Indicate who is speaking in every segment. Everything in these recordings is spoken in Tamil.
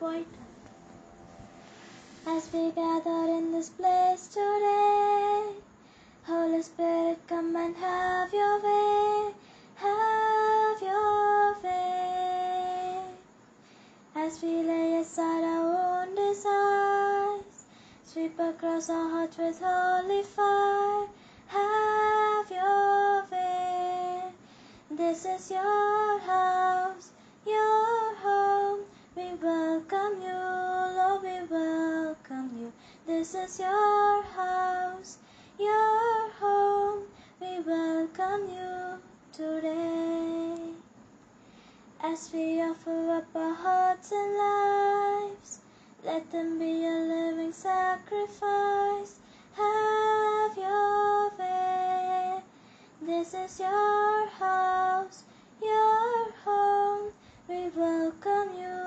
Speaker 1: As we gather in this place today, Holy Spirit, come and have your way, have your way. As we lay aside our own desires, sweep across our hearts with holy fire, have your way. This is your house, welcome you, Lord, we welcome you. This is your house, your home. We welcome you today. As we offer up our hearts and lives, let them be a living sacrifice. Have your way. This is your house, your home. We welcome you,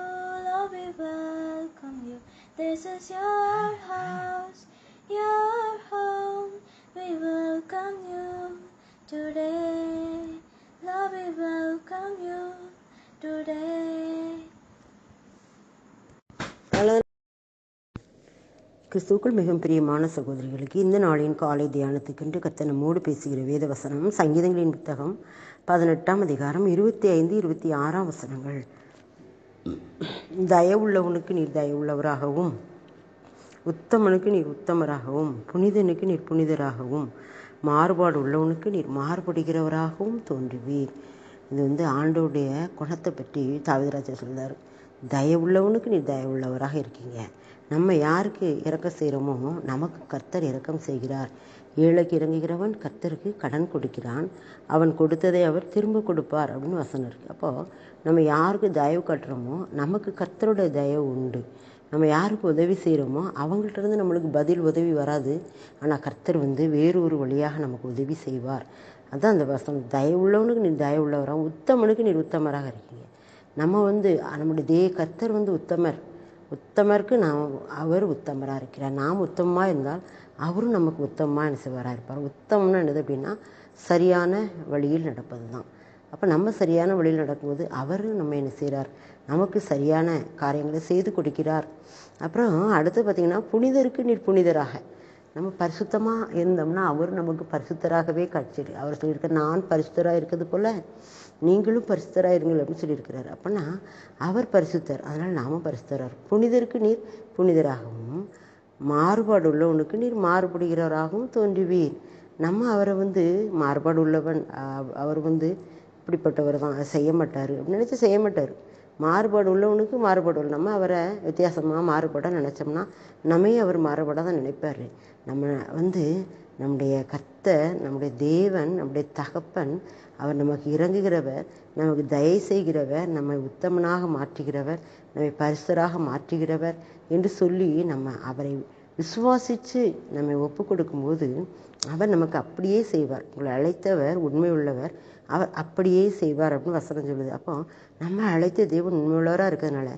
Speaker 1: This is your house, your home. We welcome you today. Lord, we welcome you today.
Speaker 2: நல்ல மிகவும் பிரியமான சகோதரிகளுக்கு இந்த நாளின் காலை தியானத்துக்கென்று கர்த்தர் நம்மோடு பேசுகிற வேத வசனம் சங்கீதங்களின் புத்தகம் பதினெட்டாம் அதிகாரம் இருபத்தி ஐந்து இருபத்தி ஆறாம் வசனங்கள் தயவுள்ளவனுக்கு நீர் தயவுள்ளவராகவும் உத்தமனுக்கு நீர் உத்தமராகவும் புனிதனுக்கு நீர் புனிதராகவும் மாறுபாடு உள்ளவனுக்கு நீர் மாறுபடுகிறவராகவும் தோன்றுவீர். இது வந்து ஆண்டோடைய குணத்தை பற்றி தாவிதராஜா சொல்கிறார் தயவுள்ளவனுக்கு நீர் தயவுள்ளவராக இருக்கீங்க. நம்ம யாருக்கு இறக்கம் செய்கிறோமோ நமக்கு கர்த்தர் இறக்கம் செய்கிறார். ஏழைக்கு இறங்குகிறவன் கர்த்தருக்கு கடன் கொடுக்கிறான். அவன் கொடுத்ததை அவர் திரும்ப கொடுப்பார் அப்படின்னு வசனம் இருக்குது அப்போது நம்ம யாருக்கு தயவு கட்டுறோமோ நமக்கு கர்த்தரோட தயவு உண்டு. நம்ம யாருக்கு உதவி செய்கிறோமோ அவங்கள்ட்ட இருந்து நம்மளுக்கு பதில் உதவி வராது. ஆனால் கர்த்தர் வந்து வேறு ஒரு வழியாக நமக்கு உதவி செய்வார். அதுதான் அந்த வசனம். தயவுள்ளவனுக்கு நீ தயவுள்ளவராக உத்தமனுக்கு நீர் உத்தமராக இருக்கீங்க. நம்ம வந்து நம்முடைய தே கர்த்தர் வந்து உத்தமர். உத்தமருக்கு நாம் அவர் உத்தமராக இருக்கிறார். நாம் உத்தமமாக இருந்தால் அவரும் நமக்கு உத்தமமாக என்ன செய்வாராக இருப்பார். உத்தமம்னா என்னது அப்படின்னா சரியான வழியில் நடப்பது தான் அப்போ நம்ம சரியான வழியில் நடக்கும்போது அவர் நம்ம என்ன செய்கிறார் நமக்கு சரியான காரியங்களை செய்து கொடுக்கிறார். அப்புறம் அடுத்து பார்த்திங்கன்னா புனிதருக்கு நீர் புனிதராக. நம்ம பரிசுத்தமாக இருந்தோம்னா அவர் நமக்கு பரிசுத்தராகவே காட்சி அவர் சொல்லியிருக்க நான் பரிசுத்தராக இருக்கிறது போல் நீங்களும் பரிசுத்தராக இருங்கள் அப்படின்னு சொல்லியிருக்கிறார். அப்படின்னா அவர் பரிசுத்தர். அதனால் நாம் பரிசுத்தரார் புனிதருக்கு நீர் புனிதராகவும் மாறுபாடு உள்ளவனுக்கு நீர் மாறுபடுகிறவராகவும் தோன்றுவீர். நம்ம அவரை வந்து மாறுபாடு உள்ளவன் அவர் வந்து இப்படிப்பட்டவர் தான் அதை செய்ய மாட்டார் அப்படின்னு நினச்சி செய்ய மாட்டார். மாறுபாடு உள்ளவனுக்கு மாறுபாடு உள்ள நம்ம அவரை வித்தியாசமாக மாறுபட நினச்சோம்னா நம்மையும் அவர் மாறுபட தான் நினைப்பார். நம்ம வந்து நம்முடைய கர்த்தர் நம்முடைய தேவன் நம்முடைய தகப்பன் அவர் நமக்கு இறங்குகிறவர் நமக்கு தயை செய்கிறவர் நம்மை உத்தமனாக மாற்றுகிறவர் நம்மை பரிசராக மாற்றுகிறவர் என்று சொல்லி நம்ம அவரை விசுவாசித்து நம்மை ஒப்பு கொடுக்கும்போது அவர் நமக்கு அப்படியே செய்வார். உங்களை அழைத்தவர் உண்மை உள்ளவர் அவர் அப்படியே செய்வார் அப்படின்னு வசனம் சொல்லுது. அப்போ நம்ம அழைத்த தெய்வம் உண்மையுள்ளவராக இருக்கிறதுனால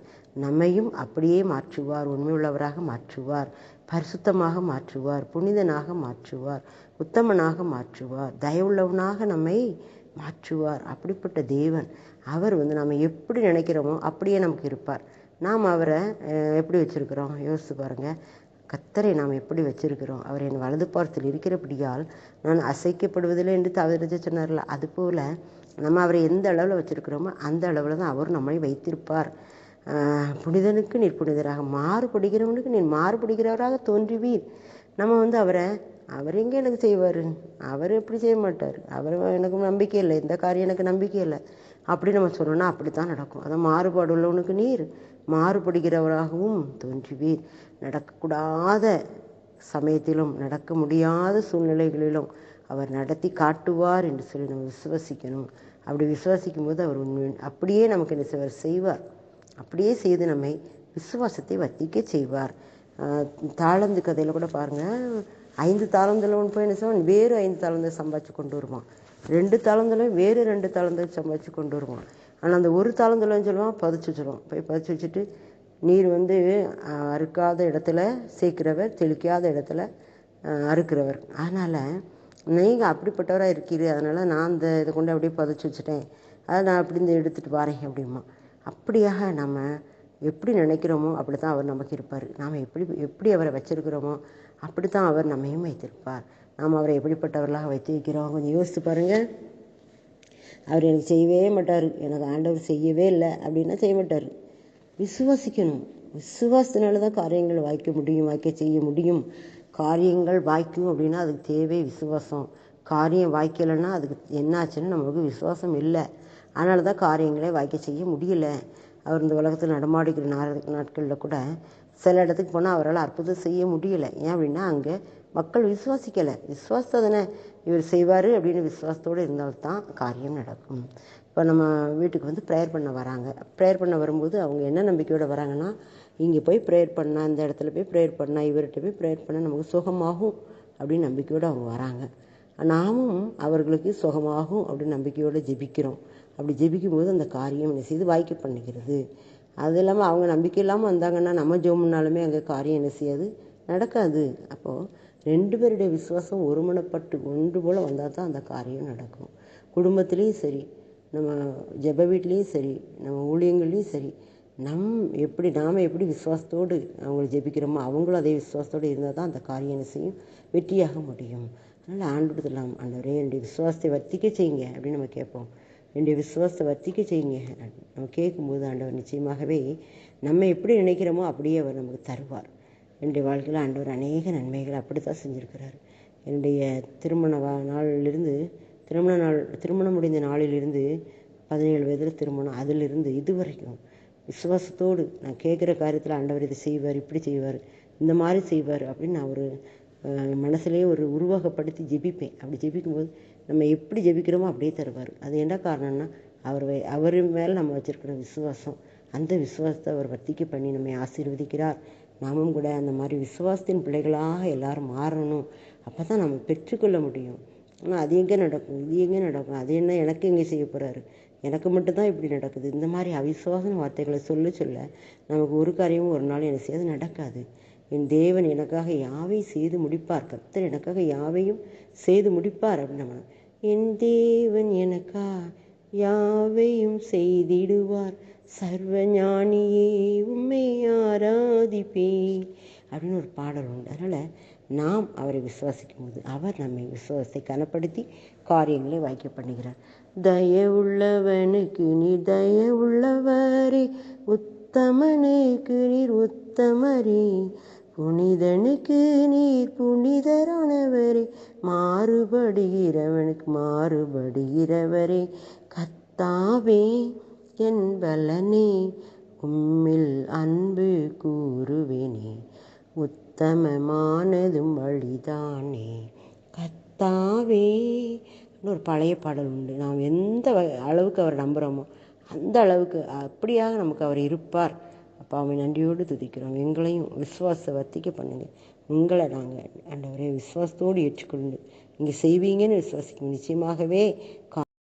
Speaker 2: நம்மையும் அப்படியே மாற்றுவார் உண்மையுள்ளவராக மாற்றுவார் பரிசுத்தமாக மாற்றுவார் புனிதனாக மாற்றுவார் உத்தமனாக மாற்றுவார் தயவுள்ளவனாக நம்மை மாற்றுவார். அப்படிப்பட்ட தேவன் அவர் வந்து நம்ம எப்படி நினைக்கிறோமோ அப்படியே நமக்கு இருப்பார். நாம் அவரை எப்படி வச்சுருக்கிறோம்? யோசித்து பாருங்கள் கத்தரை நாம் எப்படி வச்சிருக்கிறோம்? அவர் என் வலது பார்த்தில் இருக்கிறபடியால் நான் அசைக்கப்படுவதில்லை என்று தவிர சொன்னார்ல. அதுபோல் நம்ம அவரை எந்த அளவில் வச்சிருக்கிறோமோ அந்த அளவில் தான் அவர் நம்மை வைத்திருப்பார். புனிதனுக்கு நீர் புனிதராக மாறுபடுகிறவனுக்கு நீர் மாறுபடுகிறவராக தோன்றுவீர். நம்ம வந்து அவரை அவர் எங்கே எனக்கு செய்வார்? அவர் எப்படி செய்ய மாட்டார்? அவர் எனக்கு நம்பிக்கை இல்லை. இந்த காரியம் எனக்கு நம்பிக்கை இல்லை. அப்படி நம்ம சொன்னோன்னா அப்படி தான் நடக்கும். அதை மாறுபாடு உள்ளவனுக்கு நீர் மாறுபடுகிறவராகவும் தோன்றுவீர். நடக்கக்கூடாத சமயத்திலும் நடக்க முடியாத சூழ்நிலைகளிலும் அவர் நடத்தி காட்டுவார் என்று சொல்லி நம்ம விசுவசிக்கணும். அப்படி விசுவாசிக்கும் போது அவர் உண்மை அப்படியே நமக்கு என்ன செய்வார்? செய்வார். அப்படியே செய்து நம்மை விசுவாசத்தை வத்திக்க செய்வார். தாளந்து கதையில் கூட பாருங்கள் ஐந்து தாளந்தில் போய் என்ன செய்வான்? வேறு ஐந்து தாளந்தை சம்பாதிச்சு கொண்டு வருவான். ரெண்டு தாளந்தில் வேறு ரெண்டு தாளந்தை சம்பாதிச்சு கொண்டு வருவான். ஆனால் அந்த ஒரு தாளந்தில் சொல்லுவான் பதிச்சு வச்சிருவான். போய் பதிச்சு வச்சுட்டு நீர் வந்து அறுக்காத இடத்துல சேர்க்கிறவர் தெளிக்காத இடத்துல அறுக்கிறவர். அதனால் நீங்கள் அப்படிப்பட்டவராக இருக்கீரு. அதனால் நான் அந்த இதை கொண்டு அப்படியே பதிச்சு வச்சுட்டேன். அதை நான் அப்படி இந்த எடுத்துகிட்டு வரேன் அப்படிமா. அப்படியாக நம்ம எப்படி நினைக்கிறோமோ அப்படி தான் அவர் நமக்கு இருப்பார். நாம் எப்படி எப்படி அவரை வச்சுருக்கிறோமோ அப்படி தான் அவர் நம்மையும் வைத்திருப்பார். நாம் அவரை எப்படிப்பட்டவர்களாக வைத்து வைக்கிறோம்? கொஞ்சம் யோசித்து பாருங்கள் அவர் எனக்கு செய்யவே மாட்டார். எனக்கு ஆண்டவர் செய்யவே இல்லை அப்படின்னா செய்ய மாட்டார். விசுவாசிக்கணும். விசுவாசத்தினால தான் காரியங்கள் வாய்க்க முடியும் வாய்க்க செய்ய முடியும். காரியங்கள் வாய்க்கும் அப்படின்னா அதுக்கு தேவை விசுவாசம். காரியம் வாய்க்கலைன்னா அதுக்கு என்னாச்சுன்னு நமக்கு விசுவாசம் இல்லை. அதனால தான் காரியங்களே வாய்க்க செய்ய முடியலை. அவர் இந்த உலகத்தில் நடமாடிக்கிற நா- நாட்களில் கூட சில இடத்துக்கு போனால் அவரால் அற்புதம் செய்ய முடியல. ஏன் அப்படின்னா அங்கே மக்கள் விசுவாசிக்கலை. விசுவாசத்தை இவர் செய்வார் அப்படின்னு விசுவாசத்தோடு இருந்தால்தான் காரியம் நடக்கும். இப்போ நம்ம வீட்டுக்கு வந்து ப்ரேயர் பண்ண வராங்க. ப்ரேயர் பண்ண வரும்போது அவங்க என்ன நம்பிக்கையோடு வராங்கன்னா இங்கே போய் ப்ரேயர் பண்ணால் இந்த இடத்துல போய் ப்ரேயர் பண்ணால் இவர்கிட்ட போய் ப்ரேயர் பண்ணால் நமக்கு சுகமாகும் அப்படின்னு நம்பிக்கையோடு அவங்க வராங்க. நாமும் அவர்களுக்கு சுகமாகும் அப்படின்னு நம்பிக்கையோடு ஜெபிக்கிறோம். அப்படி ஜெபிக்கும் போது அந்த காரியம் என்ன செய்து வாய்க்க பண்ணிக்கிறது. அது இல்லாமல் அவங்க நம்பிக்கை இல்லாமல் வந்தாங்கன்னா நம்ம ஜோம்னாலுமே அங்கே காரியம் என்ன செய்யாது. நடக்காது. அப்போது ரெண்டு பேருடைய விசுவாசம் ஒருமனப்பட்டு ஒன்று போல் வந்தால் தான் அந்த காரியம் நடக்கும். குடும்பத்துலேயும் சரி நம்ம ஜெப வீட்லேயும் சரி நம்ம ஊழியங்கள்லேயும் சரி நம் எப்படி நாம் எப்படி விசுவாசத்தோடு அவங்கள ஜெபிக்கிறோமோ அவங்களும் அதே விசுவாசத்தோடு இருந்தால் தான் அந்த காரியம் என்ன செய்யும்? வெற்றியாக முடியும். அதனால் ஆண்டுதலாம் ஆண்டவரே என்னுடைய விசுவாசத்தை வர்த்திக்க செய்யுங்க அப்படின்னு நம்ம கேட்போம். என்னுடைய விசுவாசத்தை வர்த்திக்க செய்யுங்க. நம்ம கேட்கும்போது ஆண்டவர் நிச்சயமாகவே நம்ம எப்படி நினைக்கிறோமோ அப்படியே அவர் நமக்கு தருவார். என்னுடைய வாழ்க்கையில் ஆண்டவர் அநேக நன்மைகள் அப்படி தான் செஞ்சுருக்கிறார். என்னுடைய திருமண வா- நாளிலிருந்து திருமண நாள் திருமணம் முடிந்த நாளிலிருந்து பதினேழு வயதில் திருமணம் அதிலிருந்து இது வரைக்கும் விசுவாசத்தோடு நான் கேட்குற காரியத்தில் ஆண்டவர் இதை செய்வார் இப்படி செய்வார் இந்த மாதிரி செய்வார் அப்படின்னு நான் ஒரு மனசுலேயே ஒரு உருவகப்படுத்தி ஜெபிப்பேன். அப்படி ஜெபிக்கும்போது நம்ம எப்படி ஜெபிக்கிறோமோ அப்படியே தருவார். அது என்ன காரணம்னா அவர் அவர் மேலே நம்ம வச்சுருக்கிற விசுவாசம் அந்த விசுவாசத்தை அவர் வர்த்திக்க பண்ணி நம்மை ஆசீர்வதிக்கிறார். நாமும் கூட அந்த மாதிரி விசுவாசத்தின் பிள்ளைகளாக எல்லாரும் மாறணும். அப்போ தான் நம்ம பெற்றுக்கொள்ள முடியும். ஆனால் அது எங்கே நடக்கும்? இது எங்கே நடக்கும்? அது என்ன? எனக்கு எங்கே செய்ய போகிறாரு எனக்கு மட்டும்தான் இப்படி நடக்குது. இந்த மாதிரி அவிசுவாசன வார்த்தைகளை சொல்ல சொல்ல நமக்கு ஒரு காரியமும் ஒரு நாள் என்ன செய்யாது? நடக்காது. என் தேவன் எனக்காக யாவை செய்து முடிப்பார்? கர்த்தர் எனக்காக யாவையும் செய்து முடிப்பார் அப்படின்னு நம்ம என் தேவன் எனக்கா யாவையும் செய்திடுவார்? சர்வ ஞானியே உண்மை ஆராதிப்பே. அப்படின்னு ஒரு பாடல் உண்டு. அதனால் நாம் அவரை விசுவாசிக்கும் போது அவர் நம்மை விசுவாசத்தை கனப்படுத்தி காரியங்களை வாய்க்க பண்ணுகிறார். தயவுள்ளவனுக்கு நீ தயவுள்ளவரே உத்தமனுக்கு நீர் உத்தமரே. புனிதனுக்கு நீர் புனிதரானவரே. மாறுபடுகிறவனுக்கு மாறுபடுகிறவரே கத்தாவே என் பலனே உம்மில் அன்பு கூறுவேனே. உத்தமமானதும் வழிதானே. கத்தாவே ஒரு பழைய பாடல் உண்டு. நாம் எந்த அளவுக்கு அவர் நம்புகிறோமோ அந்த அளவுக்கு அப்படியாக நமக்கு அவர் இருப்பார். அப்பாவை நன்றியோடு துதிக்கிறோம். எங்களையும் விசுவாசத்தை வர்த்திக்க பண்ணுங்க. உங்களை நாங்கள் ஆண்டவரே விசுவாசத்தோடு ஏற்றுக்கொண்டு நீங்கள் செய்வீங்கன்னு விசுவாசிக்கணும் நிச்சயமாகவே கா